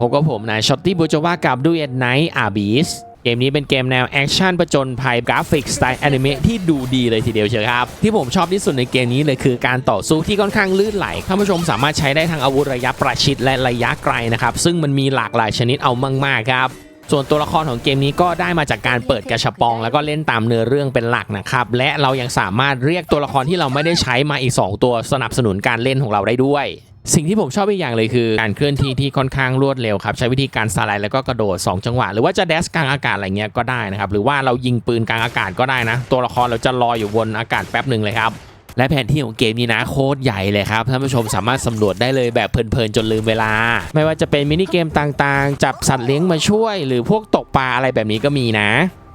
พบกับผมนายช็อตตี้บูจว่ากับดูเอ็ดไนท์อาบีสเกมนี้เป็นเกมแนวแอคชั่นประจนภัยกราฟิกสไตล์แอนิเมะที่ดูดีเลยทีเดียวเชียวครับ ที่ผมชอบที่สุดในเกมนี้เลยคือการต่อสู้ที่ค่อนข้างลื่นไหลท่านผู้ชมสามารถใช้ได้ทั้งอาวุธระยะประชิดและระยะไกลนะครับ ซึ่งมันมีหลากหลายชนิดเอามากๆครับส่วนตัวละครของเกมนี้ก็ได้มาจากการเปิดกระชับปอง แล้วก็เล่นตามเนื้อเรื่องเป็นหลักนะครับ และเรายังสามารถเรียกตัวละครที่เราไม่ได้ใช้มาอีก 2 ตัวสนับสนุนการเล่นของเราได้ด้วย สิ่งที่ผมชอบอีกอย่างเลยคือการเคลื่อนที่ที่ค่อนข้างรวดเร็วครับ ใช้วิธีการสไลด์แล้วก็กระโดด 2 จังหวะ หรือว่าจะเดสกลางอากาศอะไรเงี้ยก็ได้นะครับ หรือว่าเรายิงปืนกลางอากาศก็ได้นะ ตัวละครเราจะลอยอยู่บนอากาศแป๊บหนึ่งเลยครับและแผนที่ของเกมนี้นะโคตรใหญ่เลยครับท่านผู้ชมสามารถสำรวจได้เลยแบบเพลินๆจนลืมเวลา ไม่ว่าจะเป็นมินิเกมต่างๆ จับสัตว์เลี้ยงมาช่วย หรือพวกตกปลาอะไรแบบนี้ก็มีนะ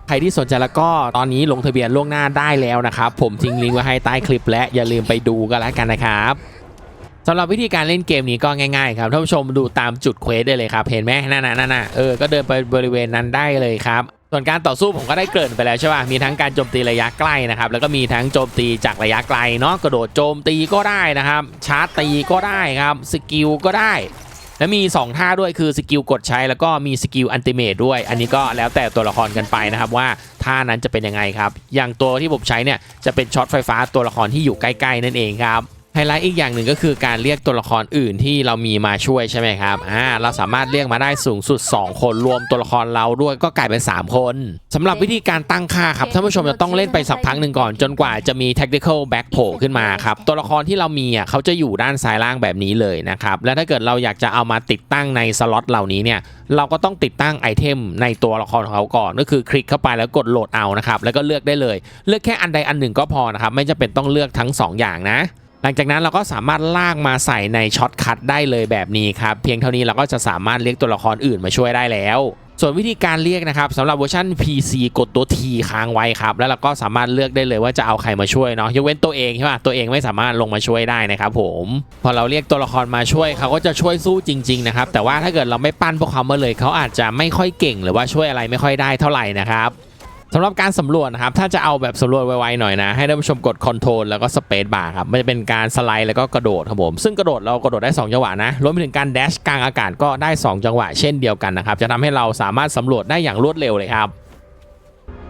ใครที่สนใจแล้วก็ตอนนี้ลงทะเบียนล่วงหน้าได้แล้วนะครับ ผมทิ้งลิงก์ไว้ให้ใต้คลิปและอย่าลืมไปดูกันแล้วกันนะครับ สำหรับวิธีการเล่นเกมนี้ก็ง่ายๆครับท่านผู้ชมดูตามจุดเควสได้เลยครับ เห็นไหมนั่นน่ะนั่นน่ะเออก็เดินไปบริเวณนั้นได้เลยครับส่วนการต่อสู้ผมก็ได้เกริ่นไปแล้วใช่ป่ะ มีทั้งการโจมตีระยะใกล้นะครับ แล้วก็มีทั้งโจมตีจากระยะไกลเนาะ กระโดดโจมตีก็ได้นะครับ ชาร์จตีก็ได้ครับ สกิลก็ได้ และมี 2 ท่าด้วยคือสกิลกดใช้แล้วก็มีสกิลอันติเมตด้วย อันนี้ก็แล้วแต่ตัวละครกันไปนะครับว่าท่านั้นจะเป็นยังไงครับ อย่างตัวที่ผมใช้เนี่ยจะเป็นช็อตไฟฟ้าตัวละครที่อยู่ใกล้ ๆ นั่นเองครับ ไฮไลท์อีกอย่างหนึ่งก็คือการเรียกตัวละครอื่นที่เรามีมาช่วยใช่ไหมครับอ่าเราสามารถเรียกมาได้สูงสุด 2 คนรวมตัวละครเราด้วยก็กลายเป็น 3 คนสำหรับวิธีการตั้งค่าครับท่านผู้ชมจะต้องเล่นไปสักพักหนึ่งก่อนจนกว่าจะมี tactical back โผล่ขึ้นมาครับตัวละครที่เรามีอะเขาจะอยู่ด้านซ้ายล่างแบบนี้เลยนะครับและถ้าเกิดเราอยากจะเอามาติดตั้งในสล็อตเหล่านี้เนี่ยเราก็ต้องติดตั้งไอเทมในตัวละครของเขาก่อนก็คือคลิกเข้าไปแล้วกดโหลดเอานะครับแล้วก็เลือกได้เลย เลือกแค่อันใดอันหนึ่งก็พอนะครับไม่จำเป็นต้องเลือกทั้ง 2 อย่างนะ หลังจากนั้นเราก็สามารถลากมาใส่ในช็อตคัทได้เลยแบบนี้ครับ เพียงเท่านี้เราก็จะสามารถเรียกตัวละครอื่นมาช่วยได้แล้วส่วนวิธีการเรียกนะครับสำหรับเวอร์ชัน PC กดตัว T ค้างไว้ครับ แล้วเราก็สามารถเลือกได้เลยว่าจะเอาใครมาช่วยเนาะยกเว้นตัวเองใช่ป่ะตัวเองไม่สามารถลงมาช่วยได้นะครับผมพอเราเรียกตัวละครมาช่วยเขาก็จะช่วยสู้จริง ๆ นะครับ แต่ว่าถ้าเกิดเราไม่ปั้นพวกเขามาเลยเขาอาจจะไม่ค่อยเก่ง หรือว่าช่วยอะไรไม่ค่อยได้เท่าไหร่นะครับ สำหรับการสำรวจนะครับ ถ้าจะเอาแบบสำรวจไวๆหน่อยนะ ให้ท่านผู้ชมกดคอนโทรลแล้วก็สเปซบาร์ครับ มันจะเป็นการสไลด์แล้วก็กระโดดครับผม ซึ่งกระโดดเรากระโดดได้ 2 จังหวะนะ รวมไปถึงการแดชกลางอากาศก็ได้ 2 จังหวะ เช่นเดียวกันนะครับ จะทำให้เราสามารถสำรวจได้อย่างรวดเร็วเลยครับ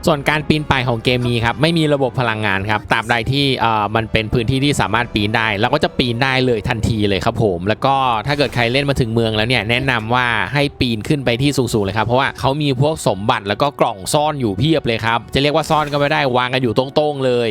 ส่วนการปีนป่ายของเกมนี้ครับไม่มีระบบพลังงานครับตราบใดที่เอ่อมันเป็นพื้นที่ที่สามารถปีนได้เราก็จะปีนได้เลยทันทีเลยครับผม แล้วก็ถ้าเกิดใครเล่นมาถึงเมืองแล้วเนี่ยแนะนำว่าให้ปีนขึ้นไปที่สูงๆเลยครับเพราะว่าเขามีพวกสมบัติแล้วก็กล่องซ่อนอยู่เพียบเลยครับจะเรียกว่าซ่อนก็ไม่ได้วางกันอยู่ตรงๆเลย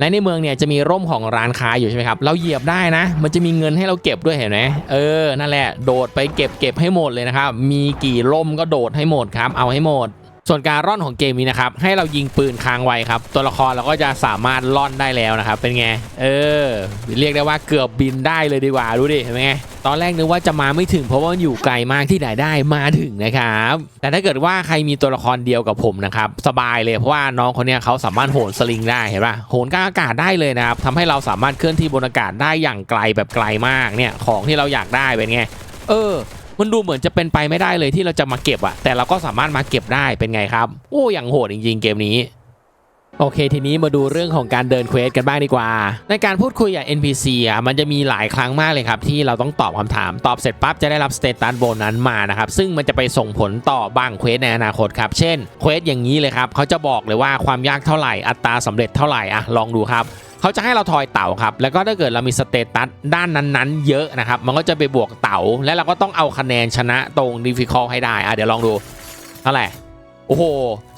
และในเมืองเนี่ยจะมีร่มของร้านค้าอยู่ใช่ไหมครับ เราเหยียบได้นะ มันจะมีเงินให้เราเก็บด้วยเห็นไหมเออ นั่นแหละ โดดไปเก็บเก็บให้หมดเลยนะครับ มีกี่ร่มก็โดดให้หมดครับ เอาให้หมด ส่วนการร่อนของเกมนี้นะครับให้เรายิงปืนค้างไว้ครับ ตัวละครเราก็จะสามารถล่อนได้แล้วนะครับ เป็นไง เออ เรียกได้ว่าเกือบบินได้เลยดีกว่าดูดิเห็นไหมตอนแรกนึกว่าจะมาไม่ถึงเพราะว่าอยู่ไกลมากที่ไหนได้มาถึงนะครับ แต่ถ้าเกิดว่าใครมีตัวละครเดียวกับผมนะครับสบายเลยเพราะว่าน้องคนเนี้ยเขาสามารถโหนสลิงได้เห็นปะโหนกลางอากาศได้เลยนะครับทำให้เราสามารถเคลื่อนที่บนอากาศได้อย่างไกลแบบไกลมากเนี่ยของที่เราอยากได้เป็นไง เออ มันดูเหมือนจะเป็นไปไม่ได้เลยที่เราจะมาเก็บอะแต่เราก็สามารถมาเก็บได้เป็นไงครับ โอ้อย่างโหดจริงๆเกมนี้โอเค ทีนี้มาดูเรื่องของการเดินเควสกันบ้างดีกว่า ในการพูดคุยกับ NPC อะมันจะมีหลายครั้งมากเลยครับ ที่เราต้องตอบคำถาม ตอบเสร็จปั๊บจะได้รับสเตตัสโบนัสมานะครับ ซึ่งมันจะไปส่งผลต่อบางเควสในอนาคตครับ เช่นเควสอย่างนี้เลยครับ เขาจะบอกเลยว่าความยากเท่าไหร่อัตราสำเร็จเท่าไหร่อะลองดูครับ เขาจะให้เราทอยเต่าครับ แล้วก็ถ้าเกิดเรามีสเตตัสด้านนั้นๆ เยอะนะครับ มันก็จะไปบวกเต่า และเราก็ต้องเอาคะแนนชนะตรงดิฟิคอลให้ได้อะเดี๋ยวลองดูเท่าไหร่โอ้โห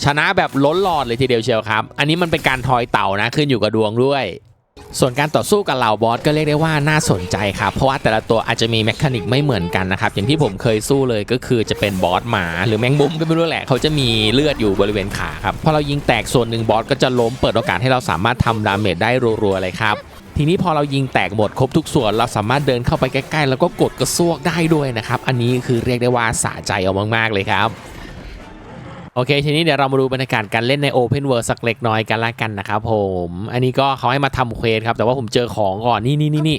ชนะแบบล้นหลอดเลยทีเดียวเชียวครับ อันนี้มันเป็นการทอยเต่านะ ขึ้นอยู่กับดวงด้วย ส่วนการต่อสู้กับเหล่าบอสก็เรียกได้ว่าน่าสนใจครับ เพราะว่าแต่ละตัวอาจจะมีแมคานิกไม่เหมือนกันนะครับ อย่างที่ผมเคยสู้เลยก็คือจะเป็นบอสหมา หรือแมงมุมก็ไม่รู้แหละ เขาจะมีเลือดอยู่บริเวณขาครับ พอเรายิงแตกส่วนหนึ่งบอสก็จะล้มเปิดโอกาสให้เราสามารถทำดาเมจได้รัวๆเลยครับทีนี้พอเรายิงแตกหมดครบทุกส่วน เราสามารถเดินเข้าไปใกล้ๆ แล้วก็กดกระซวกได้ด้วยนะครับ อันนี้คือเรียกได้ว่าสะใจเอามากๆเลยครับ โอเค ทีนี้เดี๋ยวเรามาดูบรรยากาศการเล่นใน Open World สักเล็กน้อยกันละกันนะครับผม อันนี้ก็เขาให้มาทำเควสครับ แต่ว่าผมเจอของก่อน นี่นี่นี่นี่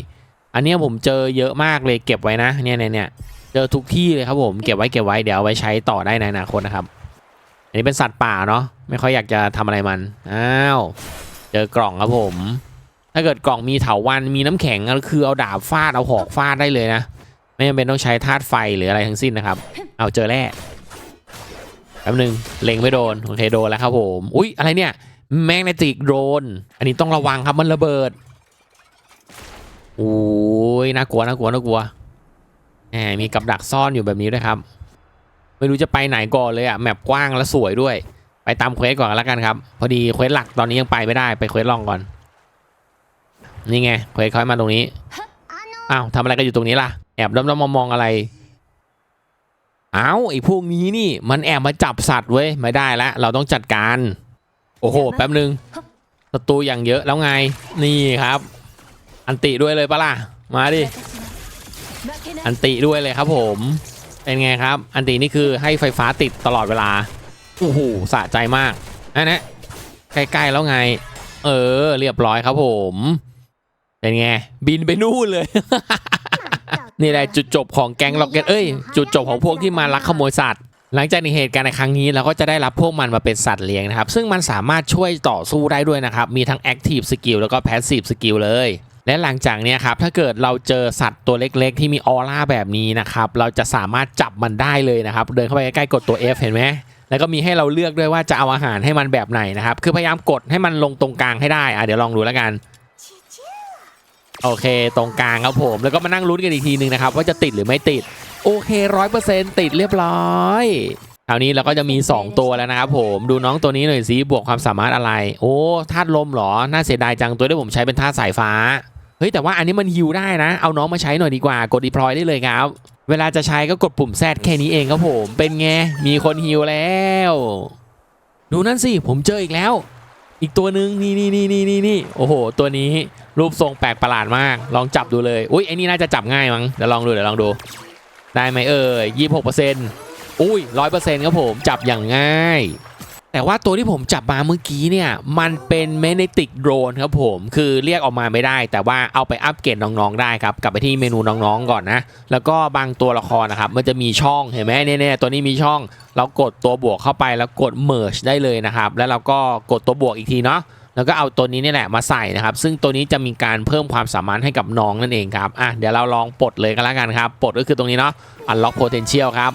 อันเนี้ยผมเจอเยอะมากเลยเก็บไว้นะเนี่ยเนี่ยเนี่ยเจอทุกที่เลยครับผมเก็บไว้เก็บไว้เดี๋ยวไว้ใช้ต่อได้ในอนาคตนะครับ อันนี้เป็นสัตว์ป่าเนาะไม่ค่อยอยากจะทำอะไรมันอ้าวเจอกล่องครับผม ถ้าเกิดกล่องมีเถาวันมีน้ำแข็งก็คือเอาดาบฟาดเอาหอกฟาดได้เลยนะ ไม่จำเป็นต้องใช้ธาตุไฟหรืออะไรทั้งสิ้นนะครับ เอาเจอแร่ ป๊บหนึงเล็งไม่โดนโอเคโดนแล้วครับผม อุ๊ยอะไรเนี่ยแมกเนติกโดรนอันนี้ต้องระวังครับมันระเบิดโอ้ยน่ากลัวน่ากลัวน่ากลัวแหมมีกับดักซ่อนอยู่แบบนี้ด้วยครับ ไม่รู้จะไปไหนก่อนเลยอะแมปกว้างและสวยด้วย ไปตามเควสก่อนแล้วกันครับ พอดีเควสหลักตอนนี้ยังไปไม่ได้ไปเควสรองก่อน นี่ไงเควสคอยมาตรงนี้อ้าวทำอะไรกันอยู่ตรงนี้ล่ะแอบด้อมๆมองๆอะไร อ้าวไอ้พวกนี้นี่มันแอบมาจับสัตว์เว้ยไม่ได้ละเราต้องจัดการ โอ้โหแป๊บนึงศัตรูอย่างเยอะแล้วไงนี่ครับ อันติด้วยเลยปะล่ะมาดิอันติด้วยเลยครับผม เป็นไงครับ อันตินี่คือให้ไฟฟ้าติดตลอดเวลาโอ้โหสะใจมากอันนะใกล้ๆแล้วไง เออ เรียบร้อยครับผม เป็นไง บินไปนู่นเลย นี่แหละจุดจบของแก๊งล็อกเก็ตเอ้ยจุดจบของพวกที่มาลักขโมยสัตว์ หลังจากในเหตุการณ์ในครั้งนี้เราก็จะได้รับพวกมันมาเป็นสัตว์เลี้ยงนะครับ ซึ่งมันสามารถช่วยต่อสู้ได้ด้วยนะครับ มีทั้ง Active Skill แล้วก็ Passive Skill เลย และหลังจากเนี้ยครับถ้าเกิดเราเจอสัตว์ตัวเล็กๆ ที่มีออร่าแบบนี้นะครับเราจะสามารถจับมันได้เลยนะครับ เดินเข้าไปใกล้ๆกดตัว F เห็นไหมแล้วก็มีให้เราเลือกด้วยว่าจะเอาอาหารให้มันแบบไหนนะครับคือพยายามกดให้มันลงตรงกลางให้ได้อะเดี๋ยวลองดูแล้วกัน โอเค ตรงกลางครับผมแล้วก็มานั่งลุ้นกันอีกทีหนึ่งนะครับว่าจะติดหรือไม่ติด โอเคร้อยเปอร์เซ็นต์ติดเรียบร้อยคราวนี้เราก็จะมี 2 ตัวแล้วนะครับผมดูน้องตัวนี้หน่อยสิบวกความสามารถอะไร โอ้ธาตุลมเหรอ น่าเสียดายจังตัวที่ผมใช้เป็นธาตุสายฟ้าเฮ้ยแต่ว่าอันนี้มันฮิวได้นะ เอาน้องมาใช้หน่อยดีกว่ากดดีพลอยได้เลยครับ เวลาจะใช้ก็กดปุ่มแซดแค่นี้เองครับผมเป็นไงมีคนฮิวแล้ว ดูนั่นสิผมเจออีกแล้ว อีกตัวหนึ่งนี่นี่นี่นี่นี่นี่โอ้โห ตัวนี้รูปทรงแปลกประหลาดมาก ลองจับดูเลย อุ้ยไอ้นี่น่าจะจับง่ายมั้ง เดี๋ยวลองดู เดี๋ยวลองดู ได้ไหมเอ่ยยี่สิบหกเปอร์เซ็นต์อุ้ยร้อยเปอร์เซ็นต์ครับผม จับอย่างง่าย แต่ว่าตัวที่ผมจับมาเมื่อกี้เนี่ยมันเป็นเมเนติกโดรนครับผมคือเรียกออกมาไม่ได้ แต่ว่าเอาไปอัปเกรดน้องๆได้ครับกลับไปที่เมนูน้องๆก่อนนะแล้วก็บางตัวละครนะครับมันจะมีช่องเห็นไหมเนี่ยตัวนี้มีช่อง เรากดตัวบวกเข้าไปแล้วกด merge ได้เลยนะครับแล้วเราก็กดตัวบวกอีกทีเนาะแล้วก็เอาตัวนี้นี่แหละมาใส่นะครับ ซึ่งตัวนี้จะมีการเพิ่มความสามารถให้กับน้องนั่นเองครับ อะ เดี๋ยวเราลองปลดเลยกันแล้วกันครับ ปลดก็คือตรงนี้เนาะ unlock potential ครับ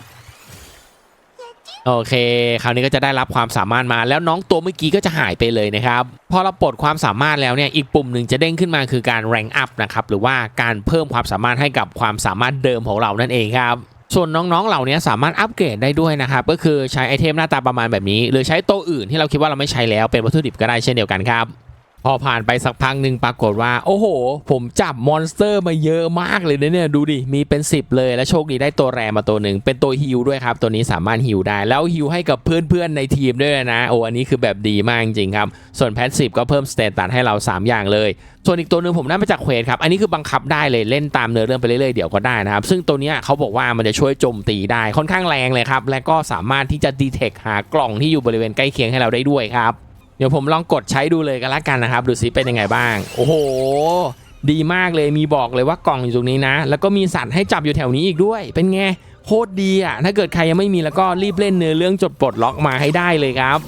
โอเค คราวนี้ก็จะได้รับความสามารถมา แล้วน้องตัวเมื่อกี้ก็จะหายไปเลยนะครับพอเราปลดความสามารถแล้วเนี่ยอีกปุ่มหนึ่งจะเด้งขึ้นมาคือการแรงอัพนะครับหรือว่าการเพิ่มความสามารถให้กับความสามารถเดิมของเรานั่นเองครับส่วนน้องๆ เหล่านี้สามารถอัปเกรดได้ด้วยนะครับ ก็คือใช้ไอเทมหน้าตาประมาณแบบนี้ หรือใช้ตัวอื่นที่เราคิดว่าเราไม่ใช้แล้วเป็นวัตถุดิบก็ได้เช่นเดียวกันครับ พอผ่านไปสักพักหนึ่งปรากฏว่า โอ้โห ผมจับมอนสเตอร์มาเยอะมากเลยเนี่ยดูดิ มีเป็น 10 เลยและโชคดีได้ตัวแรมาตัวหนึ่ง เป็นตัวฮิลด้วยครับ ตัวนี้สามารถฮิลได้ แล้วฮิลให้กับเพื่อนๆในทีมด้วยนะ โอ้อันนี้คือแบบดีมากจริงๆครับ ส่วนแพสซีฟก็เพิ่มสเตตัสให้เรา 3 อย่างเลยส่วนอีกตัวหนึ่งผมได้มาจากเควสครับ อันนี้คือบังคับได้เลยเล่นตามเนื้อเรื่องไปเรื่อยๆเดี๋ยวก็ได้นะครับ ซึ่งตัวนี้เขาบอกว่ามันจะช่วยโจมตีได้ค่อนข้างแรงเลยครับ และก็สามารถที่จะดีเทคหากล่องที่อยู่บริเวณใกล้เคียงให้เราได้ด้วยครับ เดี๋ยวผมลองกดใช้ดูเลยกันละกันนะครับ ดูซิเป็นยังไงบ้าง โอ้โห ดีมากเลยมีบอกเลยว่ากล่องอยู่ตรงนี้นะ แล้วก็มีสัตว์ให้จับอยู่แถวนี้อีกด้วย เป็นไงโคตรดีอะถ้าเกิดใครยังไม่มีแล้วก็รีบเล่นเนื้อเรื่องจดปลดล็อกมาให้ได้เลยครับ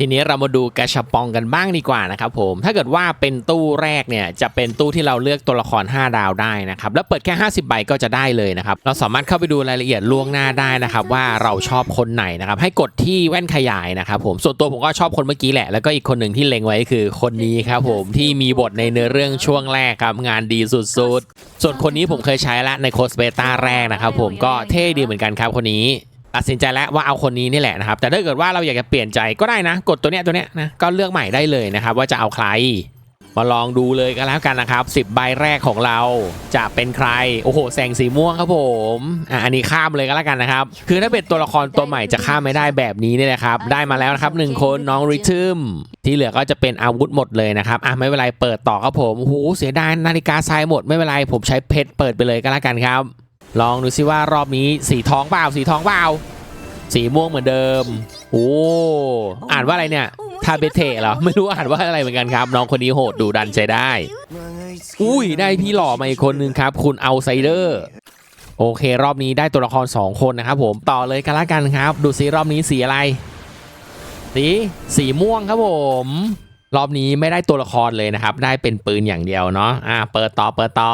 ทีนี้เรามาดูกระชับปองกันบ้างดีกว่านะครับผมถ้าเกิดว่าเป็นตู้แรกเนี่ยจะเป็นตู้ที่เราเลือกตัวละคร 5 ดาวได้นะครับแล้วเปิดแค่ 50 ใบก็จะได้เลยนะครับเราสามารถเข้าไปดูรายละเอียดล่วงหน้าได้นะครับว่าเราชอบคนไหนนะครับให้กดที่แว่นขยายนะครับผมส่วนตัวผมก็ชอบคนเมื่อกี้แหละแล้วก็อีกคนหนึ่งที่เล็งไว้คือคนนี้ครับผมที่มีบทในเนื้อเรื่องช่วงแรกครับงานดีสุดๆส่วนคนนี้ผมเคยใช้ละในโคสเบต้าแรกนะครับผมก็เท่ดีเหมือนกันครับคนนี้ ตัดสินใจแล้วว่าเอาคนนี้นี่แหละนะครับ แต่ถ้าเกิดว่าเราอยากจะเปลี่ยนใจก็ได้นะ กดตัวเนี้ยตัวเนี้ยนะก็เลือกใหม่ได้เลยนะครับ ว่าจะเอาใคร มาลองดูเลยก็แล้วกันนะครับ 10 ใบแรกของเราจะเป็นใคร โอ้โห แสงสีม่วงครับผมอะอันนี้ข้ามเลยก็แล้วกันนะครับ คือถ้าเป็นตัวละครตัวใหม่จะข้ามไม่ได้แบบนี้นี่แหละครับ ได้มาแล้วนะครับหนึ่งคนน้องริทึมที่เหลือก็จะเป็นอาวุธหมดเลยนะครับอะไม่เป็นไรเปิดต่อครับผมโอ้โหเสียดายนาฬิกาทรายหมดไม่เป็นไรผมใช้เพชรเปิดไปเลยก็แล้วกันครับ ลองดูซิว่ารอบนี้สีทองเปล่าสีทองเปล่าสีม่วงเหมือนเดิม โอ้ อ่านว่าอะไรเนี่ย ทาเบเทเหรอ ไม่รู้อ่านว่าอะไรเหมือนกันครับ น้องคนนี้โหดดูดันใช้ได้ อุ้ย ได้พี่หล่อมาอีกคนนึงครับ คุณเอาไซเดอร์ โอเค รอบนี้ได้ตัวละคร 2 คนนะครับผม ต่อเลยกันละกันครับ ดูซิรอบนี้สีอะไร สี สีม่วงครับผม รอบนี้ไม่ได้ตัวละครเลยนะครับ ได้เป็นปืนอย่างเดียวเนาะ อ่า เปิดต่อ เปิดต่อ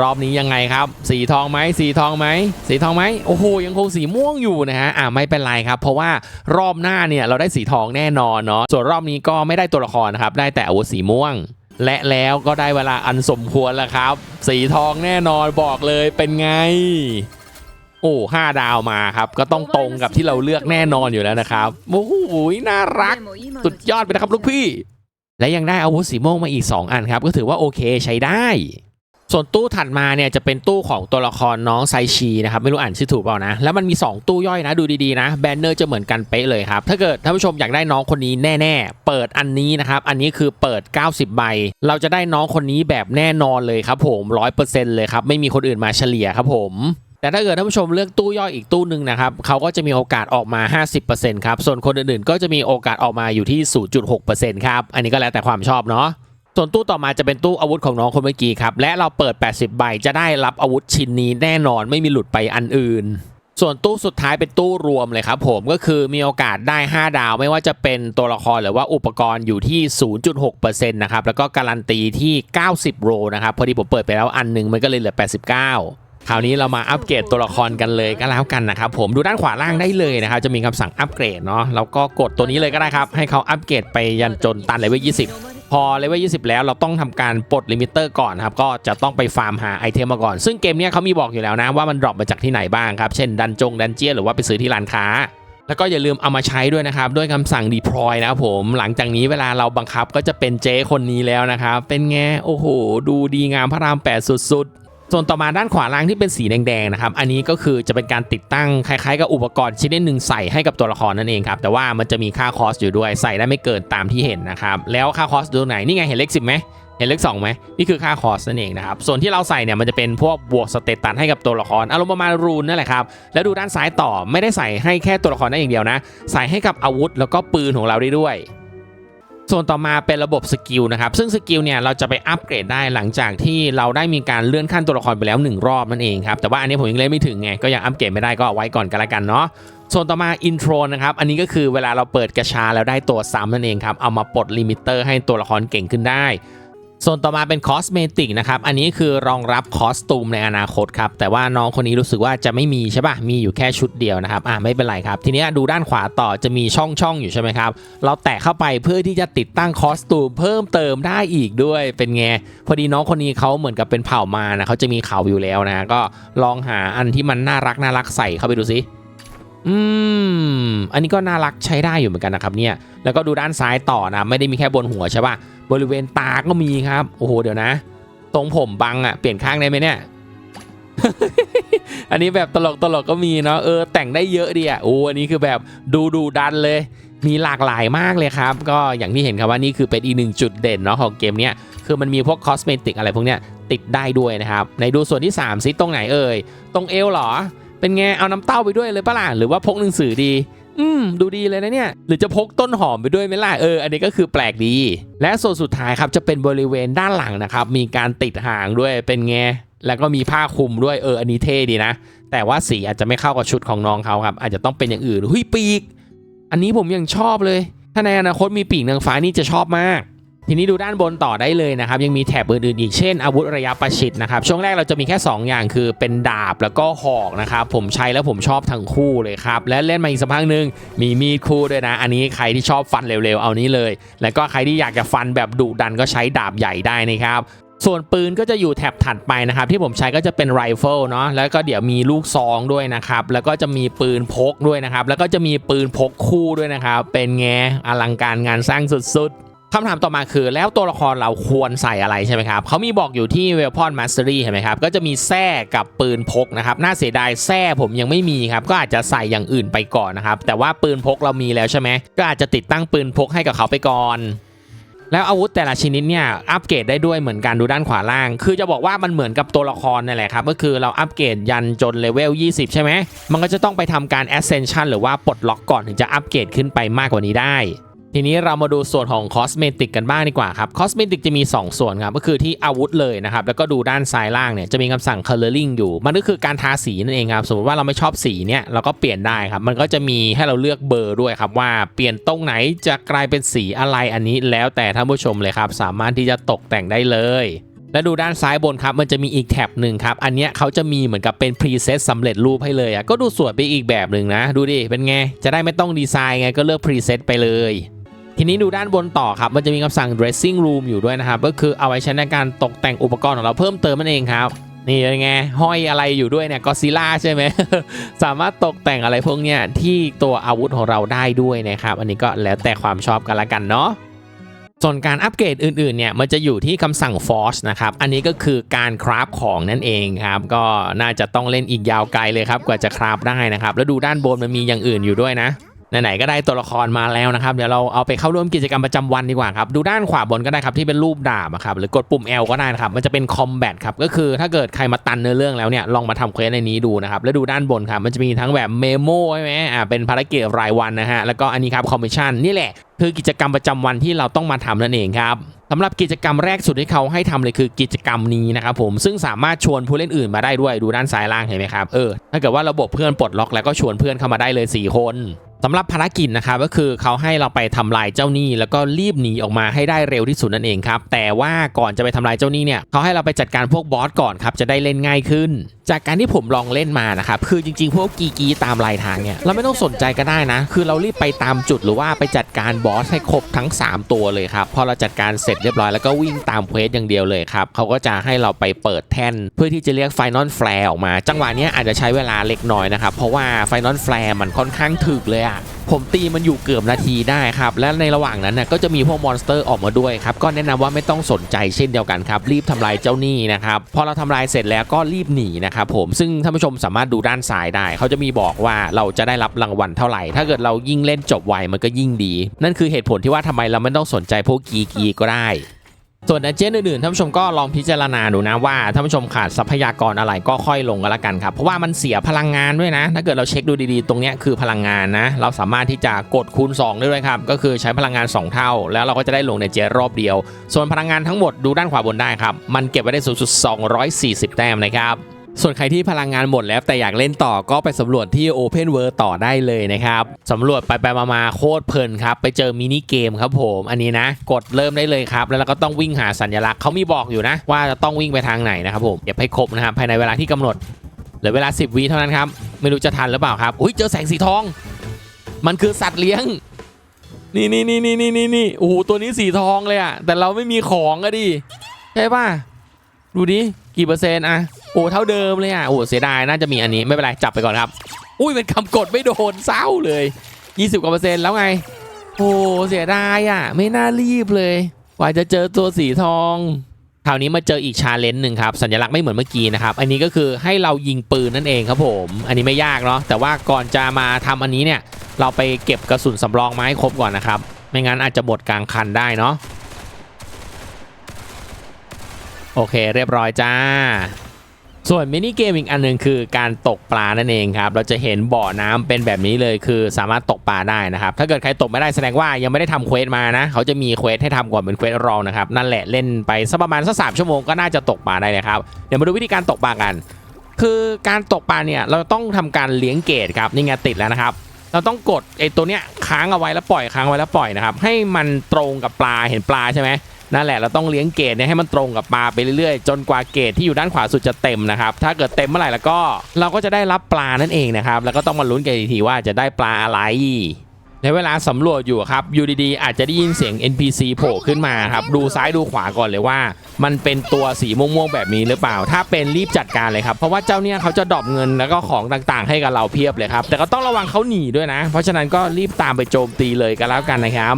รอบนี้ยังไงครับ สีทองไหมสีทองไหมสีทองไหมโอ้โหยังคงสีม่วงอยู่นะฮะอ่าไม่เป็นไรครับ เพราะว่ารอบหน้าเนี่ยเราได้สีทองแน่นอนเนาะส่วนรอบนี้ก็ไม่ได้ตัวละครนะครับ ได้แต่อาวุธสีม่วง และแล้วก็ได้เวลาอันสมควรแล้วครับ สีทองแน่นอนบอกเลยเป็นไง โอ้ห้าดาวมาครับ ก็ต้องตรงกับที่เราเลือกแน่นอนอยู่แล้วนะครับโอ้โหน่ารัก สุดยอดไปนะครับลูกพี่ และยังได้อาวุธสีม่วงมาอีก 2 อันครับ ก็ถือว่าโอเคใช้ได้ ส่วนตู้ถัดมาเนี่ยจะเป็นตู้ของตัวละครน้องไซชีนะครับไม่รู้อ่านชื่อถูกเปล่านะ แล้วมันมี 2 ตู้ย่อยนะดูดีๆนะแบนเนอร์จะเหมือนกันเป๊ะเลยครับ ถ้าเกิดท่านผู้ชมอยากได้น้องคนนี้แน่ๆ เปิดอันนี้นะครับอันนี้คือเปิด 90 ใบ เราจะได้น้องคนนี้แบบแน่นอนเลยครับผม100%เลยครับไม่มีคนอื่นมาเฉลี่ยครับผมแต่ถ้าเกิดท่านผู้ชมเลือกตู้ย่อยอีกตู้หนึ่งนะครับเขาก็จะมีโอกาสออกมา 50%ครับ ส่วนคนอื่นๆ ก็จะมีโอกาสออกมาอยู่ที่ 0.6%ครับ อันนี้ก็แล้วแต่ความชอบเนาะ ส่วนตู้ต่อมาจะเป็นตู้อาวุธของน้องคนเมื่อกี้ครับ และเราเปิด 80 ใบจะได้รับอาวุธชิ้นนี้แน่นอนไม่มีหลุดไปอันอื่น ส่วนตู้สุดท้ายเป็นตู้รวมเลยครับผมก็คือมีโอกาสได้ 5 ดาว ไม่ว่าจะเป็นตัวละครหรือว่าอุปกรณ์อยู่ที่ 0.6%นะครับแล้วก็การันตีที่ 90 โรนะครับพอดีผมเปิดไปแล้วอันหนึงมันก็เลยเหลือ 89คราวนี้เรามาอัปเกรดตัวละครกันเลยก็แล้วกันนะครับผมดูด้านขวาล่างได้เลยนะครับจะมีคำสั่งอัปเกรดเนาะแล้วก็กดตัวนี้เลยก็ได้ครับ ให้เขาอัปเกรดไปยันจนตันเลเวล20 พอเลเวล20 แล้วเราต้องทำการปลดลิมิเตอร์ก่อนครับก็จะต้องไปฟาร์มหาไอเทมมาก่อน ซึ่งเกมนี้เขามีบอกอยู่แล้วนะว่ามันดรอปมาจากที่ไหนบ้างครับ เช่นดันจงดันเจียหรือว่าไปซื้อที่ร้านค้า แล้วก็อย่าลืมเอามาใช้ด้วยนะครับ ด้วยคำสั่ง deploy นะครับผมหลังจากนี้เวลาเราบังคับก็จะเป็นเจ้คนนี้แล้วนะครับเป็นไงโอ้โห ดูดีงามพระราม 8 สุดๆ ส่วนต่อมาด้านขวาล่างที่เป็นสีแดงๆนะครับ อันนี้ก็คือจะเป็นการติดตั้งคล้ายๆกับอุปกรณ์ชิ้นหนึ่งใส่ให้กับตัวละครนั่นเองครับ แต่ว่ามันจะมีค่าคอสอยู่ด้วยใส่ได้ไม่เกินตามที่เห็นนะครับ แล้วค่าคอสดูไหนนี่ไงเห็นเลขสิบไหมเห็นเลข2ไหมนี่คือค่าคอสนั่นเองนะครับ ส่วนที่เราใส่เนี่ยมันจะเป็นพวกบวกสเตตัสให้กับตัวละครอารมณ์ประมาณรูนนั่นแหละครับ แล้วดูด้านซ้ายต่อไม่ได้ใส่ให้แค่ตัวละครนั้นอย่างเดียวนะ ใส่ให้กับอาวุธแล้วก็ปืนของเราได้ด้วย ส่วนต่อมาเป็นระบบสกิลนะครับ ซึ่งสกิลเนี่ยเราจะไปอัปเกรดได้หลังจากที่เราได้มีการเลื่อนขั้นตัวละครไปแล้ว 1 รอบนั่นเองครับ แต่ว่าอันนี้ผมยังเล่นไม่ถึงไง ก็ยังอัปเกรดไม่ได้ก็เอาไว้ก่อนกันละกันเนาะส่วนต่อมาอินโทรนะครับ อันนี้ก็คือเวลาเราเปิดกระชาแล้วได้ตัวซ้ำนั่นเองครับ เอามาปลดลิมิเตอร์ให้ตัวละครเก่งขึ้นได้ ส่วนต่อมาเป็นคอสเมติกนะครับ อันนี้คือรองรับคอสตูมในอนาคตครับ แต่ว่าน้องคนนี้รู้สึกว่าจะไม่มีใช่ปะมีอยู่แค่ชุดเดียวนะครับ อ่าไม่เป็นไรครับ ทีนี้ดูด้านขวาต่อจะมีช่องช่องอยู่ใช่ไหมครับ เราแตะเข้าไปเพื่อที่จะติดตั้งคอสตูมเพิ่มเติมได้อีกด้วย เป็นไง พอดีน้องคนนี้เขาเหมือนกับเป็นเผ่ามานะเขาจะมีเขาอยู่แล้วนะ ก็ลองหาอันที่มันน่ารักน่ารักใส่เข้าไปดูสิอืม อันนี้ก็น่ารักใช้ได้อยู่เหมือนกันนะครับเนี่ย แล้วก็ดูด้านซ้ายต่อนะ ไม่ได้มีแค่บนหัวใช่ปะ บริเวณตาก็มีครับ โอ้โห เดี๋ยวนะ ตรงผมบังอะเปลี่ยนข้างได้ไหมเนี่ย อันนี้แบบตลกตลกก็มีเนาะ เออ แต่งได้เยอะดีอะโอ้อันนี้คือแบบดูดูดันเลย มีหลากหลายมากเลยครับ ก็อย่างที่เห็นครับว่านี่คือเป็นอีกหนึ่งจุดเด่นเนาะของเกมเนี้ย คือมันมีพวกคอสเมติกอะไรพวกเนี้ยติดได้ด้วยนะครับ ในดูส่วนที่3ซิตรงไหนเอ่ย ตรงเอวหรอ เป็นไงเอาน้ำเต้าไปด้วยเลยปะล่ะหรือว่าพกหนังสือดี อืม ดูดีเลยนะเนี่ย หรือจะพกต้นหอมไปด้วยไหมล่ะเออ อันนี้ก็คือแปลกดี และส่วนสุดท้ายครับจะเป็นบริเวณด้านหลังนะครับ มีการติดหางด้วยเป็นไงแล้วก็มีผ้าคลุมด้วยเออ อันนี้เท่ดีนะ แต่ว่าสีอาจจะไม่เข้ากับชุดของน้องเขาครับ อาจจะต้องเป็นอย่างอื่นหุยปีก อันนี้ผมยังชอบเลย ถ้าในอนาคตมีปีกนางฟ้านี่จะชอบมาก ทีนี้ดูด้านบนต่อได้เลยนะครับ ยังมีแถบอื่นๆอีกเช่นอาวุธระยะประชิดนะครับ ช่วงแรกเราจะมีแค่ 2 อย่างคือเป็นดาบแล้วก็หอกนะครับ ผมใช้แล้วผมชอบทั้งคู่เลยครับ และเล่นมาอีกสักพักหนึ่งมีมีดคู่ด้วยนะ อันนี้ใครที่ชอบฟันเร็วๆ เอานี้เลย แล้วก็ใครที่อยากจะฟันแบบดุดันก็ใช้ดาบใหญ่ได้นะครับส่วนปืนก็จะอยู่แถบถัดไปนะครับ ที่ผมใช้ก็จะเป็นไรเฟิลเนาะแล้วก็เดี๋ยวมีลูกซองด้วยนะครับ แล้วก็จะมีปืนพกด้วยนะครับ แล้วก็จะมีปืนพกคู่ด้วยนะครับ เป็นไงอลังการงานสร้างสุดๆ คำถามต่อมาคือแล้วตัวละครเราควรใส่อะไรใช่ไหมครับเขามีบอกอยู่ที่ Weapon Mastery เห็นไหมครับก็จะมีแส้กับปืนพกนะครับน่าเสียดายแส้ผมยังไม่มีครับก็อาจจะใส่อย่างอื่นไปก่อนนะครับแต่ว่าปืนพกเรามีแล้วใช่ไหมก็อาจจะติดตั้งปืนพกให้กับเขาไปก่อนแล้วอาวุธแต่ละชนิดเนี่ยอัปเกรดได้ด้วยเหมือนกันดูด้านขวาล่าง คือจะบอกว่ามันเหมือนกับตัวละครนั่นแหละครับ ก็คือเราอัปเกรดยันจนเลเวล 20 ใช่ไหม มันก็จะต้องไปทำการ ascension หรือว่าปลดล็อกก่อนถึงจะอัปเกรดขึ้นไปมากกว่านี้ได้ ทีนี้เรามาดูส่วนของคอสเมติกกันบ้างดีกว่าครับคอสเมติกจะมี 2 ส่วนครับก็คือที่อาวุธเลยนะครับแล้วก็ดูด้านซ้ายล่างเนี่ยจะมีคำสั่ง coloring อยู่ มันก็คือการทาสีนั่นเองครับสมมติว่าเราไม่ชอบสีเนี่ยเราก็เปลี่ยนได้ครับมันก็จะมีให้เราเลือกเบอร์ด้วยครับว่าเปลี่ยนตรงไหนจะกลายเป็นสีอะไรอันนี้แล้วแต่ท่านผู้ชมเลยครับสามารถที่จะตกแต่งได้เลยและดูด้านซ้ายบนครับมันจะมีอีกแท็บหนึ่งครับ อันเนี้ยเขาจะมีเหมือนกับเป็นพรีเซตสำเร็จรูปให้เลยอะก็ดูสวยไปอีกแบบหนึ่งนะ ดูดิเป็นไง จะได้ไม่ต้องดีไซน์ไงก็เลือกพรีเซตไปเลย ทีนี้ดูด้านบนต่อครับ มันจะมีคำสั่ง dressing room อยู่ด้วยนะครับ ก็คือเอาไว้ใช้ในการตกแต่งอุปกรณ์ของเราเพิ่มเติมนั่นเองครับ นี่เป็นไง ห้อยอะไรอยู่ด้วยเนี่ยก็ซิล่าใช่ไหม สามารถตกแต่งอะไรพวกเนี้ยที่ตัวอาวุธของเราได้ด้วยนะครับ อันนี้ก็แล้วแต่ความชอบกันละกันเนาะส่วนการอัปเกรดอื่นๆเนี่ยมันจะอยู่ที่คำสั่ง Force นะครับ อันนี้ก็คือการคราฟของนั่นเองครับ ก็น่าจะต้องเล่นอีกยาวไกลเลยครับ กว่าจะคราฟได้นะครับ แล้วดูด้านบนมันมีอย่างอื่นอยู่ด้วยนะ ไหนๆก็ได้ตัวละครมาแล้วนะครับ เดี๋ยวเราเอาไปเข้าร่วมกิจกรรมประจำวันดีกว่าครับ ดูด้านขวาบนก็ได้ครับที่เป็นรูปดาบครับหรือกดปุ่ม L ก็ได้นะครับ มันจะเป็น Combat ครับ ก็คือถ้าเกิดใครมาตันเนื้อเรื่องแล้วเนี่ยลองมาทำเควสในนี้ดูนะครับ แล้วดูด้านบนครับมันจะมีทั้งแบบเมโมใช่ไหมอ่าเป็นภารกิจรายวันนะฮะแล้วก็อันนี้ครับคอมมิชชั่นนี่แหละคือกิจกรรมประจำวันที่เราต้องมาทำนั่นเองครับสำหรับกิจกรรมแรกสุดที่เขาให้ทำเลยคือกิจกรรมนี้นะครับผมซึ่งสามารถชวนผู้เล่นอื่นมาได้ด้วยดูด้านซ้ายล่างเห็นไหมครับเออถ้าเกิดว่าระบบเพื่อนปลดล็อกแล้วก็ชวนเพื่อนเข้ามาได้เลย 4 คน สำหรับภารกิจนะครับก็คือเขาให้เราไปทำลายเจ้าหนี้ แล้วก็รีบหนีออกมาให้ได้เร็วที่สุดนั่นเองครับแต่ว่าก่อนจะไปทำลายเจ้าหนี้เนี่ยเขาให้เราไปจัดการพวกบอสก่อนครับจะได้เล่นง่ายขึ้น จากการที่ผมลองเล่นมานะครับคือจริงๆ พวกกีกีตามลายทางเนี่ยเราไม่ต้องสนใจก็ได้นะ คือเรารีบไปตามจุดหรือว่าไปจัดการบอสให้ครบทั้ง 3 ตัวเลยครับพอเราจัดการเสร็จเรียบร้อยแล้วก็วิ่งตามเควสอย่างเดียวเลยครับเขาก็จะให้เราไปเปิดแท่น เพื่อที่จะเรียกไฟนอลแฟร์ออกมา จังหวะนี้อาจจะใช้เวลาเล็กน้อยนะครับเพราะว่าไฟนอลแฟร์มันค่อนข้างถึกเลยอะผมตีมันอยู่เกือบนาทีได้ครับ และในระหว่างนั้นน่ะก็จะมีพวกมอนสเตอร์ออกมาด้วยครับ ก็แนะนำว่าไม่ต้องสนใจเช่นเดียวกันครับ รีบทำลายเจ้าหนี้นะครับ พอเราทำลายเสร็จแล้วก็รีบหนีนะครับผมซึ่งท่านผู้ชมสามารถดูด้านซ้ายได้ เขาจะมีบอกว่าเราจะได้รับรางวัลเท่าไหร่ ถ้าเกิดเรายิ่งเล่นจบไวมันก็ยิ่งดี นั่นคือเหตุผลที่ว่าทำไมเราไม่ต้องสนใจพวกกีกีก็ได้ส่วนดันเจี้ยนอื่นๆท่านผู้ชมก็ลองพิจารณาดูนะว่าท่านผู้ชมขาดทรัพยากรอะไรก็ค่อยลงกันละกันครับ เพราะว่ามันเสียพลังงานด้วยนะ ถ้าเกิดเราเช็คดูดีๆ ตรงนี้คือพลังงานนะ เราสามารถที่จะกดคูณ 2 ได้ด้วยครับ ก็คือใช้พลังงาน 2 เท่า แล้วเราก็จะได้ลงในเจรอบเดียว ส่วนพลังงานทั้งหมดดูด้านขวาบนได้ครับ มันเก็บไว้ได้สูงสุด 240 แต้มนะครับ ส่วนใครที่พลังงานหมดแล้วแต่อยากเล่นต่อก็ไปสำรวจที่ Open World ต่อได้เลยนะครับสำรวจไปไปมาๆโคตรเพลินครับ ไปเจอมินิเกมครับผมอันนี้นะ กดเริ่มได้เลยครับ แล้วเราก็ต้องวิ่งหาสัญลักษณ์เขามีบอกอยู่นะ ว่าจะต้องวิ่งไปทางไหนนะครับผมเก็บให้ครบนะครับภายในเวลาที่กำหนดเหลือเวลา 10วิเท่านั้นครับไม่รู้จะทันหรือเปล่าครับอุ้ยเจอแสงสีทอง มันคือสัตว์เลี้ยงนี่นี่นี่นี่นี่นี่นี่โอ้โหตัวนี้สีทองเลยอะแต่เราไม่มีของอะดิใช่ป่ะดูดิกี่เปอร์เซ็นต์อะ โอ้เท่าเดิมเลยอะโอ้เสียดายน่าจะมีอันนี้ไม่เป็นไรจับไปก่อนครับ อุ้ยเป็นคำกดไม่โดนเศร้าเลย 20กว่าเปอร์เซ็นต์แล้วไงโอ้เสียดายอะ ไม่น่ารีบเลยกว่าจะเจอตัวสีทองคราวนี้มาเจออีกชาเลนจ์หนึ่งครับสัญลักษณ์ไม่เหมือนเมื่อกี้นะครับอันนี้ก็คือให้เรายิงปืนนั่นเองครับผม อันนี้ไม่ยากเนาะแต่ว่าก่อนจะมาทำอันนี้เนี่ยเราไปเก็บกระสุนสำรองมาให้ครบก่อนนะครับ ไม่งั้นอาจจะหมดกลางคันได้เนาะโอเคเรียบร้อยจ้า ส่วนมินิเกมอีกอันหนึ่งคือการตกปลานั่นเองครับ เราจะเห็นบ่อน้ำเป็นแบบนี้เลยคือสามารถตกปลาได้นะครับ ถ้าเกิดใครตกไม่ได้แสดงว่ายังไม่ได้ทำเควสมานะ เขาจะมีเควสให้ทำก่อนเป็นเควสรองนะครับ นั่นแหละเล่นไปสักประมาณสักสามชั่วโมงก็น่าจะตกปลาได้เลยครับ เดี๋ยวมาดูวิธีการตกปลากัน คือการตกปลาเนี่ยเราต้องทำการเลี้ยงเกตครับนี่ไงติดแล้วนะครับ เราต้องกดไอ้ตัวเนี้ยค้างเอาไว้แล้วปล่อยค้างไว้แล้วปล่อยนะครับให้มันตรงกับปลาเห็นปลาใช่ไหม นั่นแหละเราต้องเลี้ยงเกตเนี่ยให้มันตรงกับปลาไปเรื่อยๆ จนกว่าเกตที่อยู่ด้านขวาสุดจะเต็มนะครับถ้าเกิดเต็มเมื่อไหร่แล้วก็เราก็จะได้รับปลานั่นเองนะครับแล้วก็ต้องมาลุ้นกันอีกทีว่าจะได้ปลาอะไรในเวลาสำรวจอยู่ครับอยู่ดีๆ อาจจะได้ยินเสียง NPC โผล่ขึ้นมาครับ ดูซ้ายดูขวาก่อนเลยว่า มันเป็นตัวสีม่วงๆแบบนี้หรือเปล่า ถ้าเป็นรีบจัดการเลยครับ เพราะว่าเจ้าเนี่ยเขาจะดรอปเงินแล้วก็ของต่างๆ ให้กับเราเพียบเลยครับ แต่ก็ต้องระวังเขาหนีด้วยนะ เพราะฉะนั้นก็รีบตามไปโจมตีเลยกันแล้วกันนะครับ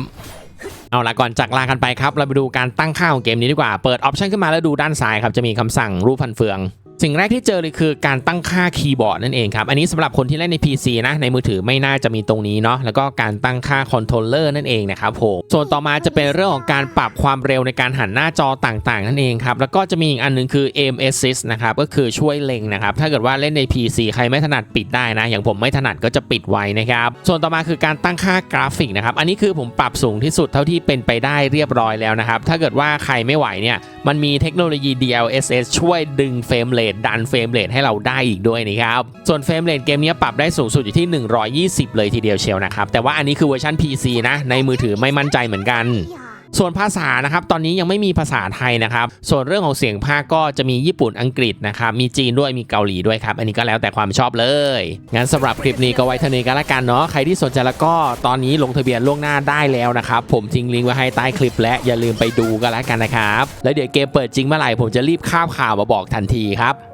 เอาละก่อนจากลากันไปครับ เราไปดูการตั้งค่าของเกมนี้ดีกว่า เปิดออปชันขึ้นมาแล้วดูด้านซ้ายครับ จะมีคำสั่งรูปพันเฟือง สิ่งแรกที่เจอเลยคือการตั้งค่าคีย์บอร์ดนั่นเองครับ อันนี้สำหรับคนที่เล่นใน PC นะ ในมือถือไม่น่าจะมีตรงนี้เนาะ แล้วก็การตั้งค่าคอนโทรลเลอร์นั่นเองนะครับผม ส่วนต่อมาจะเป็นเรื่องของการปรับความเร็วในการหันหน้าจอต่างๆ นั่นเองครับ แล้วก็จะมีอีกอันหนึงคือ aim assist นะครับ ก็คือช่วยเล็งนะครับ ถ้าเกิดว่าเล่นใน PC ใครไม่ถนัดปิดได้นะ อย่างผมไม่ถนัดก็จะปิดไว้นะครับ ส่วนต่อมาคือการตั้งค่ากราฟิกนะครับ อันนี้คือผมปรับสูงที่สุดเท่าที่เป็นไปได้เรียบร้อยแล้วนะครับ ถ้าเกิดว่าใครไม่ไหวเนี่ยมันมีเทคโนโลยี DLSS ช่วยดึงเฟรมเรทดันเฟรมเรทให้เราได้อีกด้วยนะครับ ส่วนเฟรมเรทเกมนี้ปรับได้สูงสุดอยู่ที่ 120 เลยทีเดียวเชียวนะครับ แต่ว่าอันนี้คือเวอร์ชัน PC นะ ในมือถือไม่มั่นใจเหมือนกัน ส่วนภาษานะครับตอนนี้ยังไม่มีภาษาไทยนะครับ ส่วนเรื่องของเสียงภาคก็จะมีญี่ปุ่นอังกฤษนะครับมีจีนด้วยมีเกาหลีด้วยครับ อันนี้ก็แล้วแต่ความชอบเลยงั้นสำหรับคลิปนี้ก็ไว้เท่านี้กันละกันเนาะใครที่สนใจแล้วก็ตอนนี้ลงทะเบียนล่วงหน้าได้แล้วนะครับผมทิ้งลิงก์ไว้ให้ใต้คลิป และอย่าลืมไปดูกันละกันนะครับแล้วเดี๋ยวเกมเปิดจริงเมื่อไหร่ผมจะรีบข้ามข่าวมาบอกทันทีครับ